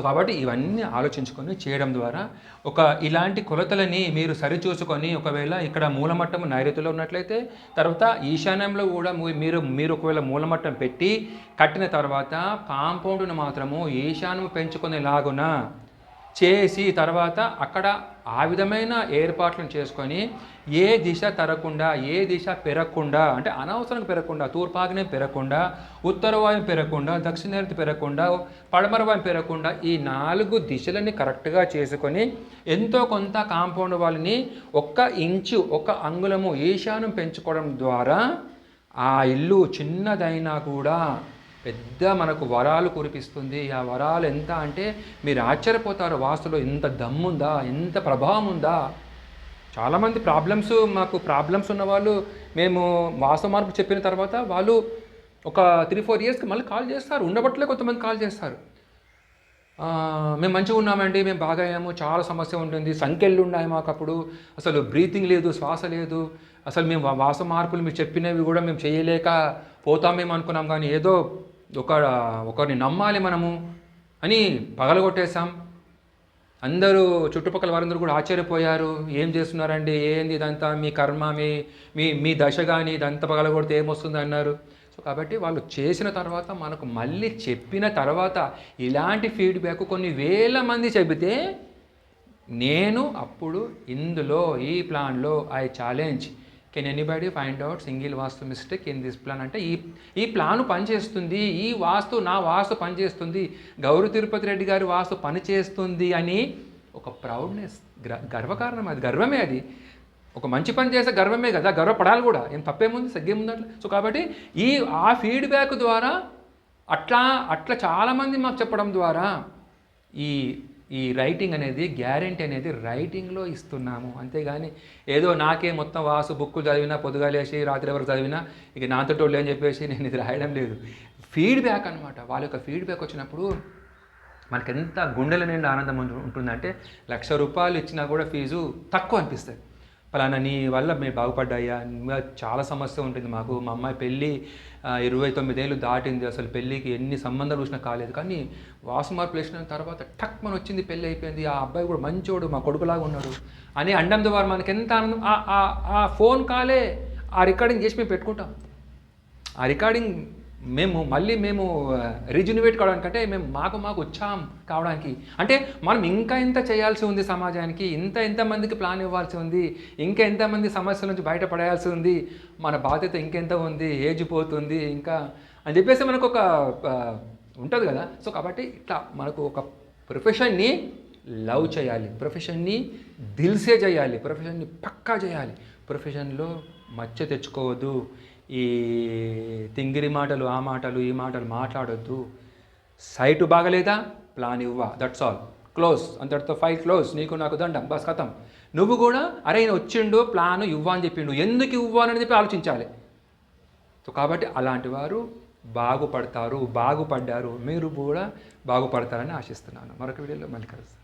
సో కాబట్టి ఇవన్నీ ఆలోచించుకొని చేయడం ద్వారా ఒక ఇలాంటి కొలతలని మీరు సరిచూసుకొని ఒకవేళ ఇక్కడ మూలమట్టం నైరుతిలో ఉన్నట్లయితే తర్వాత ఈశాన్యంలో కూడా మీరు మీరు ఒకవేళ మూలమట్టం పెట్టి కట్టిన తర్వాత కాంపౌండ్ను మాత్రము ఈశాన్యం పెంచుకునేలాగున చేసి తర్వాత అక్కడ ఆ విధమైన ఏర్పాట్లను చేసుకొని ఏ దిశ తరగకుండా ఏ దిశ పెరగకుండా అంటే అనవసరం పెరగకుండా తూర్పాగ్నే పెరగకుండా ఉత్తర వాయువు పెరగకుండా దక్షిణ పెరగకుండా పడమర వాయువు పెరగకుండా ఈ నాలుగు దిశలని కరెక్ట్గా చేసుకొని ఎంతో కొంత కాంపౌండ్ వాళ్ళని ఒక్క ఇంచు ఒక అంగుళము ఈశానం పెంచుకోవడం ద్వారా ఆ ఇల్లు చిన్నదైనా కూడా పెద్ద మనకు వరాలు కురిపిస్తుంది. ఆ వరాలు ఎంత అంటే మీరు ఆశ్చర్యపోతారు. వాస్తులో ఎంత దమ్ముందా? ఎంత ప్రభావం ఉందా చాలామంది ప్రాబ్లమ్స్ మాకు ప్రాబ్లమ్స్ ఉన్న వాళ్ళు మేము వాస్తవ మార్పు చెప్పిన తర్వాత వాళ్ళు ఒక త్రీ ఫోర్ ఇయర్స్కి మళ్ళీ కాల్ చేస్తారు. ఉండబట్టలే కొంతమంది కాల్ చేస్తారు. మేము మంచిగా ఉన్నామండి మేము బాగా అయ్యాము చాలా సమస్య ఉంటుంది సంఖ్యలు ఉన్నాయి మాకు అప్పుడు అసలు బ్రీతింగ్ లేదు శ్వాస లేదు. అసలు మేము వాస మార్పులు మీరు చెప్పినవి కూడా మేము చేయలేక పోతామేమో అనుకున్నాం. కానీ ఏదో ఒక ఒకరిని నమ్మాలి మనము అని పగలగొట్టేశాం. అందరూ చుట్టుపక్కల వారందరూ కూడా ఆశ్చర్యపోయారు. ఏం చేస్తున్నారండి? ఏంది ఇదంతా? మీ కర్మ మీ మీ మీ దశ కానీ ఇదంతా పగలగొడితే ఏమొస్తుంది అన్నారు. సో కాబట్టి వాళ్ళు చేసిన తర్వాత మనకు మళ్ళీ చెప్పిన తర్వాత ఇలాంటి ఫీడ్బ్యాక్ కొన్ని వేల మంది చెబితే నేను అప్పుడు ఇందులో ఈ ప్లాన్లో I challenge can anybody find out single vastu mistake in this plan అంటే ఈ ఈ ప్లాను పనిచేస్తుంది ఈ వాస్తు నా వాస్తు పనిచేస్తుంది గౌరీ తిరుపతి రెడ్డి గారి వాస్తు పనిచేస్తుంది అని ఒక ప్రౌడ్నెస్ గర్వకారణం అది గర్వమే అది. ఒక మంచి పని చేసే గర్వమే కదా గర్వపడాలి కూడా. ఏం తప్పేముంది సగ్గేముంది అట్లా? సో కాబట్టి ఈ ఆ ఫీడ్బ్యాక్ ద్వారా అట్లా అట్లా చాలామంది మాకు చెప్పడం ద్వారా ఈ ఈ రైటింగ్ అనేది గ్యారెంటీ అనేది రైటింగ్లో ఇస్తున్నాము. అంతేగాని ఏదో నాకే మొత్తం వాసు బుక్కులు చదివినా పొద్దుగాలేసి రాత్రి వరకు చదివినా ఇక నాతో లేని అని చెప్పేసి నేను ఇది రాయడం లేదు. ఫీడ్బ్యాక్ అనమాట వాళ్ళ యొక్క ఫీడ్బ్యాక్ వచ్చినప్పుడు మనకెంత గుండెల నిండా ఆనందం ఉంటుందంటే లక్ష రూపాయలు ఇచ్చినా కూడా ఫీజు తక్కువ అనిపిస్తుంది పలానా నీ వల్ల మేము బాగుపడ్డాయా? ఇంకా చాలా సమస్య ఉంటుంది మాకు. మా అమ్మాయి పెళ్ళి ఇరవై తొమ్మిదేళ్ళు దాటింది. అసలు పెళ్ళికి ఎన్ని సంబంధాలు చూసినా కాలేదు. కానీ వాసు మార్పులు వేసిన తర్వాత టక్ మన వచ్చింది పెళ్ళి అయిపోయింది. ఆ అబ్బాయి కూడా మంచోడు మా కొడుకులాగా ఉన్నాడు అని అండం ద్వారా మనకి ఎంత ఆనందం? ఆ- ఆ ఫోన్ కాలే ఆ రికార్డింగ్ చేసి మేము పెట్టుకుంటాం. ఆ రికార్డింగ్ మేము మళ్ళీ మేము రిజ్యునివేట్ కావడానికంటే మేము మాకు మాకు వచ్చాం కావడానికి. అంటే మనం ఇంకా ఎంత చేయాల్సి ఉంది సమాజానికి ఇంత ఎంతమందికి ప్లాన్ ఇవ్వాల్సి ఉంది ఇంకా ఎంతమంది సమస్యల నుంచి బయటపడేయాల్సి ఉంది మన బాధ్యత ఇంకెంత ఉంది ఏజ్ పోతుంది ఇంకా అని చెప్పేసి మనకు ఒక ఉంటుంది కదా. సో కాబట్టి ఇట్లా మనకు ఒక ప్రొఫెషన్ని లవ్ చేయాలి ప్రొఫెషన్ని దిల్సే చేయాలి ప్రొఫెషన్ని పక్కా చేయాలి. ప్రొఫెషన్లో మచ్చ తెచ్చుకోవద్దు. ఈ తింగిరి మాటలు ఆ మాటలు ఈ మాటలు మాట్లాడొద్దు. సైటు బాగలేదా? ప్లాన్ ఇవ్వ. దట్స్ ఆల్ క్లోజ్ అంతటితో ఫైల్ క్లోజ్ నీకు నాకు దండం. బస్ కథం. నువ్వు కూడా అరే ఈయన వచ్చిండు ప్లాన్ ఇవ్వ అని చెప్పిండు. ఎందుకు ఇవ్వాలని చెప్పి ఆలోచించాలి. సో కాబట్టి అలాంటి వారు బాగుపడతారు బాగుపడ్డారు. మీరు కూడా బాగుపడతారని ఆశిస్తున్నాను. మరొక వీడియోలో మళ్ళీ కలుస్తాను